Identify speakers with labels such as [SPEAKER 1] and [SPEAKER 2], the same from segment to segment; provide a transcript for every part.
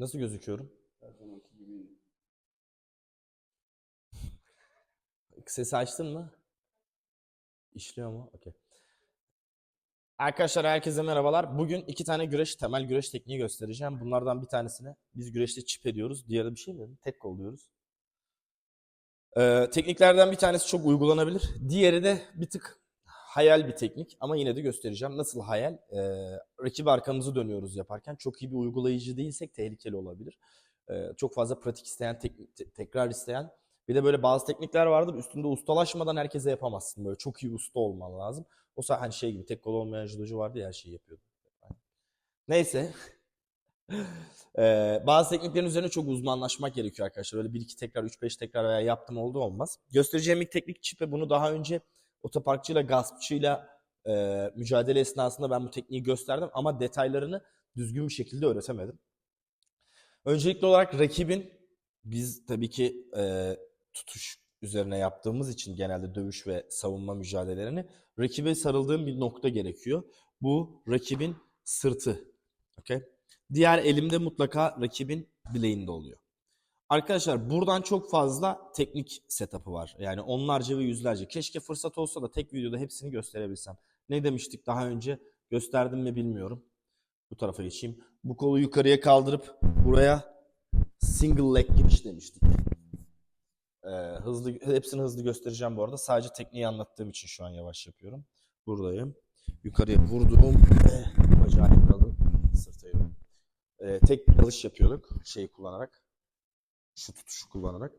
[SPEAKER 1] Nasıl gözüküyorum?
[SPEAKER 2] Her zamanki gibi.
[SPEAKER 1] Sesi açtın mı? İşliyor mu? Okey. Arkadaşlar herkese merhabalar. Bugün iki tane güreş, temel güreş tekniği göstereceğim. Bunlardan bir tanesini biz güreşte çip ediyoruz. Diğeri bir şey mi? Tek kol diyoruz. Ee, tekniklerden bir tanesi çok uygulanabilir. Diğeri de bir tık hayal bir teknik ama yine de göstereceğim. Nasıl hayal? Ee, rakibi arkamızı dönüyoruz yaparken. Çok iyi bir uygulayıcı değilsek tehlikeli olabilir. Ee, çok fazla pratik isteyen, teknik, te- tekrar isteyen bir de böyle bazı teknikler vardır. Üstünde ustalaşmadan herkese yapamazsın. Böyle çok iyi usta olman lazım. O sa- hani şey gibi tek kol olmayan judocu vardı ya her şeyi yapıyordu. Neyse. Ee, bazı tekniklerin üzerine çok uzmanlaşmak gerekiyor arkadaşlar. Öyle bir iki tekrar, üç beş tekrar veya yaptım oldu olmaz. Göstereceğim ilk teknik çipe. Bunu daha önce otoparkçıyla, gaspçıyla e, mücadele esnasında ben bu tekniği gösterdim. Ama detaylarını düzgün bir şekilde öğretemedim. Öncelikli olarak rakibin biz tabii ki e, tutuş üzerine yaptığımız için genelde dövüş ve savunma mücadelelerini rakibe sarıldığım bir nokta gerekiyor. Bu rakibin sırtı. Okay? Diğer elimde mutlaka rakibin bileğinde oluyor. Arkadaşlar buradan çok fazla teknik setup'ı var. Yani onlarca ve yüzlerce. Keşke fırsat olsa da tek videoda hepsini gösterebilsem. Ne demiştik daha önce? Gösterdim mi bilmiyorum. Bu tarafa geçeyim. Bu kolu yukarıya kaldırıp buraya single leg giriş demiştik. Ee, hızlı hepsini hızlı göstereceğim bu arada. Sadece tekniği anlattığım için şu an yavaş yapıyorum. Buradayım. Yukarıya vurduğum ve bacağı yakaladım. Sırta yürüyorum. Ee, tek dalış yapıyorduk şey kullanarak. Şu tutuşu kullanarak.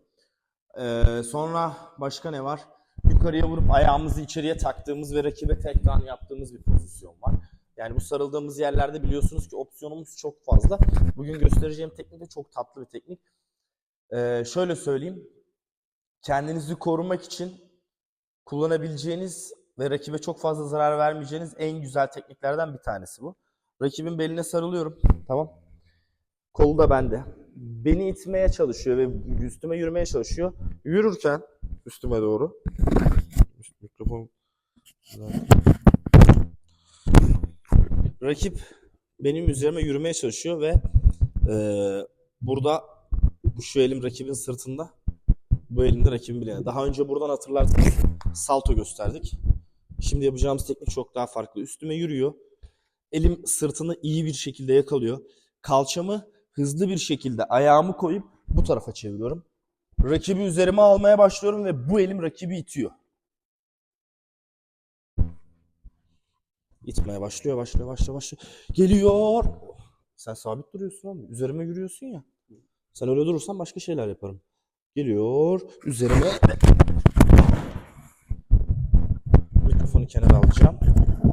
[SPEAKER 1] Ee, sonra başka ne var? Yukarıya vurup ayağımızı içeriye taktığımız ve rakibe tek down yaptığımız bir pozisyon var. Yani bu sarıldığımız yerlerde biliyorsunuz ki opsiyonumuz çok fazla. Bugün göstereceğim teknik de çok tatlı bir teknik. Ee, şöyle söyleyeyim. Kendinizi korumak için kullanabileceğiniz ve rakibe çok fazla zarar vermeyeceğiniz en güzel tekniklerden bir tanesi bu. Rakibin beline sarılıyorum. Tamam. Kolu da bende. Beni itmeye çalışıyor ve üstüme yürümeye çalışıyor. Yürürken üstüme doğru. Mikrofon. Rakip benim üzerime yürümeye çalışıyor ve eee, burada bu şu elim rakibin sırtında. Bu elimde rakibin bileğine. Daha önce buradan hatırlarsanız salto gösterdik. Şimdi yapacağımız teknik çok daha farklı. Üstüme yürüyor. Elim sırtını iyi bir şekilde yakalıyor. Kalçamı hızlı bir şekilde ayağımı koyup bu tarafa çeviriyorum. Rakibi üzerime almaya başlıyorum ve bu elim rakibi itiyor. İtmeye başlıyor, başlıyor, başlıyor, başlıyor. Geliyor. Sen sabit duruyorsun abi. Üzerime yürüyorsun ya. Sen öyle durursan başka şeyler yaparım. Geliyor. Üzerime. Mikrofonu kenara alacağım.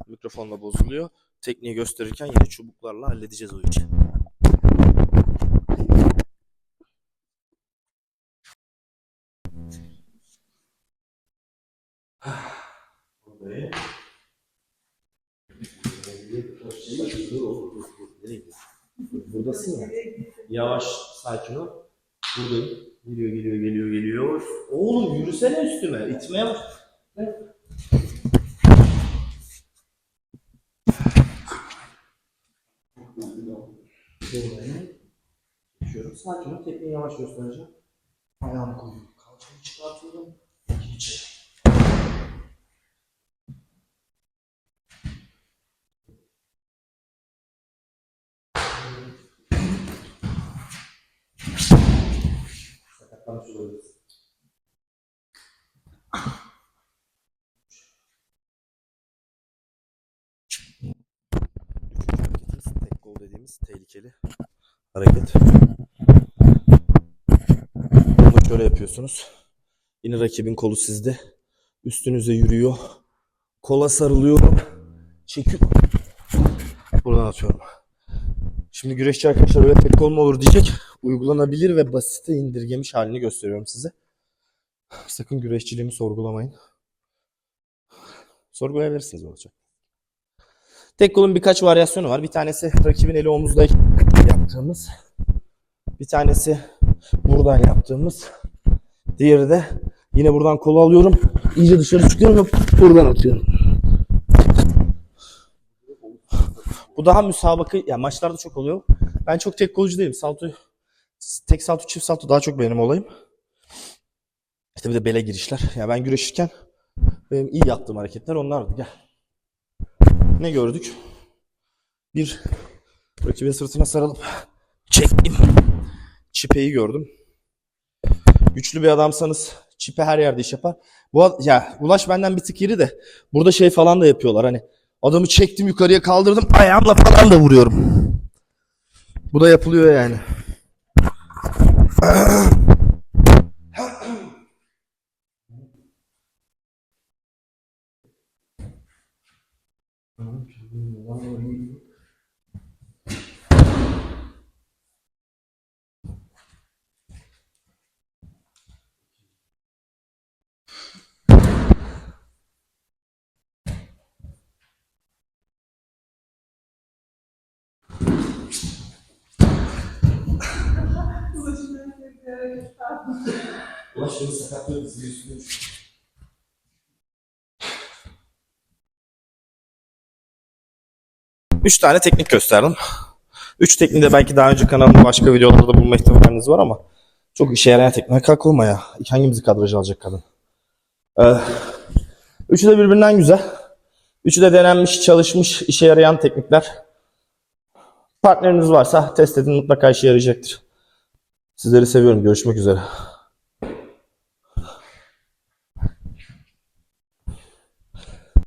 [SPEAKER 1] Mikrofonla bozuluyor. Tekniği gösterirken yine çubuklarla halledeceğiz o işi. Buradasın ya. Yavaş, sakin ol. Buradayım. Geliyor, geliyor, geliyor, geliyor. Oğlum yürüsene üstüme. İtmeye bak. Geçiyorum. Sakin ol. Tekniği yavaş göstereceğim. Ayağımı koyuyorum. Kalçamı çıkartıyorum. Sakatlamış olabiliriz. Tek kol dediğimiz tehlikeli hareket. Bunu şöyle yapıyorsunuz. Yine rakibin kolu sizde. Üstünüze yürüyor. Kola sarılıyorum. Çekiyor. Buradan atıyorum. Şimdi güreşçi arkadaşlar öyle tek kol mu olur diyecek. Uygulanabilir ve basite indirgemiş halini gösteriyorum size. Sakın güreşçiliğimi sorgulamayın. Sorgulayabilirsiniz olacak. Tek kolun birkaç varyasyonu var. Bir tanesi rakibin eli omuzda yaptığımız. Bir tanesi buradan yaptığımız. Diğeri de yine buradan kolu alıyorum. İyice dışarı çıkıyorum ve buradan atıyorum. Bu daha müsabaka, ya maçlarda çok oluyor. Ben çok tek kolcu değilim. Salto, tek salto, çift salto daha çok benim olayım. İşte bir de bele girişler. Ya ben güreşirken benim iyi yaptığım hareketler onlardı. Gel. Ne gördük? Bir rakibin sırtına sarılıp çektim. Çipeyi gördüm. Güçlü bir adamsanız çipe her yerde iş yapar. Bu ya Ulaş benden bir tık iri de burada şey falan da yapıyorlar hani adamı çektim yukarıya kaldırdım ayağımla falan da vuruyorum. Bu da yapılıyor yani. Ulaş sakatlıyor dizinin üstüne. Üç tane teknik gösterdim. Üç tekniği de belki daha önce kanalımda başka videolarda bulma ihtimaliniz var ama çok işe yarayan teknik. Kalk olma ya. Hangimizi kadraja alacak kadın? Ee, üçü de birbirinden güzel. Üçü de denenmiş, çalışmış, işe yarayan teknikler. Partneriniz varsa test edin mutlaka işe yarayacaktır. Sizleri seviyorum. Görüşmek üzere.